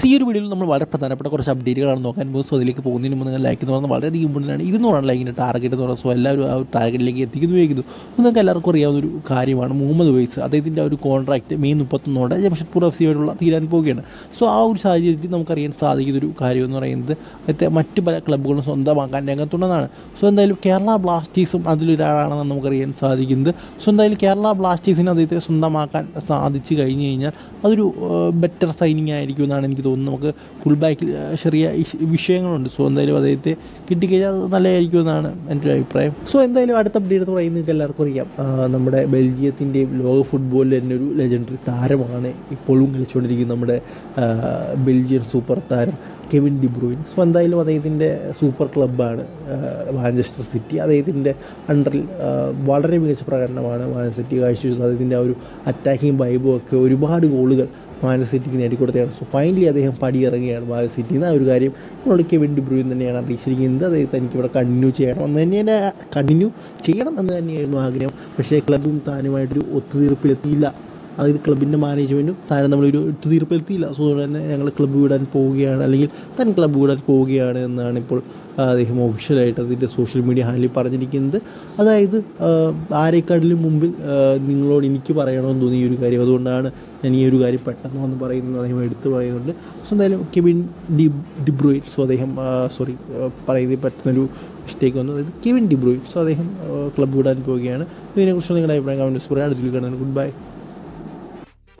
So ഒരു വീഡിയോയിൽ നമ്മൾ വളരെ പ്രധാനപ്പെട്ട കുറച്ച് അപ്ഡേറ്റുകളാണ് നോക്കാൻ പോകുന്നത്. സോ അതിലേക്ക് പോകുന്നതിന് മുമ്പ് നിങ്ങൾ ലൈക്ക് എന്ന് പറഞ്ഞാൽ വളരെയധികം ഇമ്പോർട്ടന്റ് ഇരുന്നൂറാണ് ലൈക്കിന്റെ ടാർഗറ്റ് എന്ന് പറയുന്നത്. സോ എല്ലാവരും ആ ടാർഗറ്റിലേക്ക് എത്തിക്കുന്നു വയ്ക്കുന്നു നിങ്ങൾക്ക് എല്ലാവർക്കും അറിയാവുന്ന ഒരു കാര്യമാണ്. മുഹമ്മദ് വൈസ് അദ്ദേഹത്തിന്റെ ഒരു കോൺട്രാക്റ്റ് മെയ് മുപ്പത്തൊന്നോടെ ജംഷഡ്പൂർ എഫ് സിയോടുള്ള തീരാൻ പോവുകയാണ്. സോ ആ ഒരു സാഹചര്യത്തിൽ നമുക്കറിയാൻ സാധിക്കുന്ന ഒരു കാര്യം എന്ന് പറയുന്നത് അദ്ദേഹത്തെ മറ്റ് പല ക്ലബ്ബുകളും സ്വന്തമാക്കാൻ രംഗത്തുണ്ടെന്നാണ്. സോ എന്തായാലും കേരള ബ്ലാസ്റ്റേഴ്സും അതിലൊരാളാണെന്ന് നമുക്കറിയാൻ സാധിക്കുന്നത്. സോ എന്തായാലും കേരള ബ്ലാസ്റ്റേഴ്സിന് അദ്ദേഹത്തെ സ്വന്തമാക്കാൻ സാധിച്ചു കഴിഞ്ഞു കഴിഞ്ഞാൽ അതൊരു ബെറ്റർ സൈനിങ് ആയിരിക്കും എന്നാണ് എനിക്ക് തോന്നുന്നത് നമുക്ക് ഫുൾ ബാക്കിൽ ചെറിയ വിഷയങ്ങളുണ്ട്. സോ എന്തായാലും അദ്ദേഹത്തെ കിട്ടിക്കഴിഞ്ഞാൽ അത് നല്ലതായിരിക്കും എന്നാണ് എന്റെ ഒരു അഭിപ്രായം. സോ എന്തായാലും അടുത്ത അപ്ഡേറ്റ് എന്ന് പറയുന്നത് എല്ലാവർക്കും അറിയാം. നമ്മുടെ ബെൽജിയത്തിന്റെയും ലോക ഫുട്ബോളിൽ തന്നെ ഒരു ലെജൻഡറി താരമാണ് ഇപ്പോഴും കളിച്ചുകൊണ്ടിരിക്കുന്നത് നമ്മുടെ ബെൽജിയൻ സൂപ്പർ താരം കെവിൻ ഡിബ്രൂയിൻ സോ എന്തായാലും അദ്ദേഹത്തിന്റെ സൂപ്പർ ക്ലബ്ബാണ് മാഞ്ചസ്റ്റർ സിറ്റി. അദ്ദേഹത്തിന്റെ അണ്ടറിൽ വളരെ മികച്ച പ്രകടനമാണ് മാഞ്ചസ്റ്റർ സിറ്റി കാഴ്ചവെച്ചത്. അദ്ദേഹത്തിന്റെ ആ ഒരു അറ്റാക്കിങ് വൈബും ഒക്കെ ഒരുപാട് ഗോളുകൾ മാഞ്ചസ്റ്റർ സിറ്റിക്ക് നേടിക്കൊടുത്തതാണ് സോ ഫൈനലി അദ്ദേഹം പടിയിറങ്ങുകയാണ് മാഞ്ചസ്റ്റർ സിറ്റിയിൽ നിന്ന് ആ ഒരു കാര്യം നമ്മളോട് കെവിൻ ഡിബ്രൂയിൻ തന്നെയാണ് അറിയിച്ചിരിക്കുന്നത്. അദ്ദേഹത്തെ എനിക്ക് ഇവിടെ കണ്ടിന്യൂ ചെയ്യണം? എന്ന് തന്നെയാണ് കണ്ടിന്യൂ ചെയ്യണം എന്ന് തന്നെയായിരുന്നു ആഗ്രഹം. പക്ഷേ ക്ലബും താനുമായിട്ടൊരു ഒത്തുതീർപ്പിലെത്തിയില്ല. അതായത് ക്ലബിന്റെ മാനേജ്മെന്റും താരം നമ്മളൊരു ഒത്തുതീർപ്പിലെത്തിയില്ല സോ തന്നെ ഞങ്ങൾ ക്ലബ്ബ് വിടാൻ പോവുകയാണ്. അല്ലെങ്കിൽ താൻ ക്ലബ്ബ് വിടാൻ പോവുകയാണ് എന്നാണ് ഇപ്പോൾ അദ്ദേഹം ഒഫീഷ്യലായിട്ട് അതിന്റെ സോഷ്യൽ മീഡിയ ഹാൻഡിൽ പറഞ്ഞിരിക്കുന്നത്. അതായത് ആരെക്കാട്ടിലും മുമ്പിൽ നിങ്ങളോട് എനിക്ക് പറയണമെന്ന് തോന്നിയ ഒരു കാര്യം. അതുകൊണ്ടാണ് ഞാൻ ഈ ഒരു കാര്യം പെട്ടെന്ന് വന്ന് പറയുന്നത്. അദ്ദേഹം എടുത്തു പറയുന്നുണ്ട്. സോ എന്തായാലും Kevin De De Bruyne so അദ്ദേഹം സോറി പറയുന്നതിൽ പറ്റുന്നൊരു മിസ്റ്റേക്ക് വന്നു. അതായത് കെവിൻ ഡിബ്രോയിൻ സോ അദ്ദേഹം ക്ലബ്ബ് വിടാൻ പോവുകയാണ്. ഇതിനെക്കുറിച്ച് നിങ്ങളുടെ അഭിപ്രായം കമന്റ്സ് പറയാം. അടുത്തിൽ കാണാൻ ഗുഡ് ബൈ